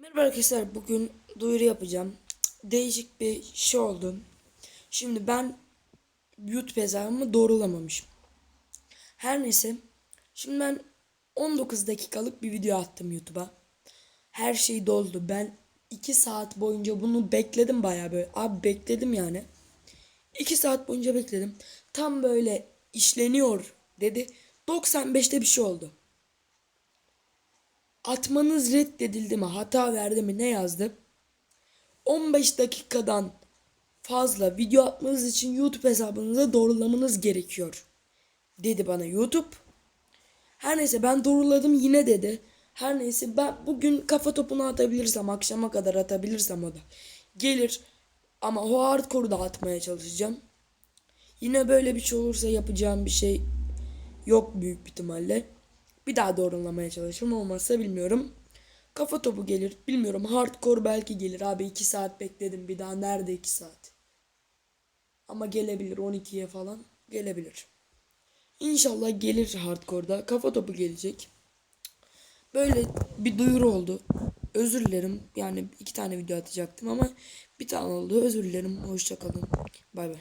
Merhaba arkadaşlar bugün duyuru yapacağım. Değişik bir şey oldu. Şimdi ben YouTube hesabımı doğrulamamışım. Her neyse. Şimdi ben 19 dakikalık bir video attım YouTube'a. Her şey doldu. Ben 2 saat boyunca bunu bekledim bayağı böyle. Abi bekledim yani. 2 saat boyunca bekledim. Tam böyle işleniyor dedi. 95'te bir şey oldu. Atmanız reddedildi mi? Hata verdi mi? Ne yazdı? 15 dakikadan fazla video atmanız için YouTube hesabınıza doğrulamanız gerekiyor. Dedi bana YouTube. Her neyse ben doğruladım yine dedi. Her neyse ben bugün kafa topunu atabilirsem akşama kadar atabilirsem o da gelir. Ama o hardcore'u da atmaya çalışacağım. Yine böyle bir şey olursa yapacağım bir şey yok büyük ihtimalle. Bir daha doğrulamaya çalışırım olmazsa bilmiyorum. Kafa topu gelir bilmiyorum hardcore belki gelir abi 2 saat bekledim bir daha nerede 2 saat. Ama gelebilir 12'ye falan gelebilir. İnşallah gelir hardcore'da kafa topu gelecek. Böyle bir duyuru oldu. Özür dilerim yani iki tane video atacaktım ama bir tane oldu özür dilerim hoşça kalın bay bay.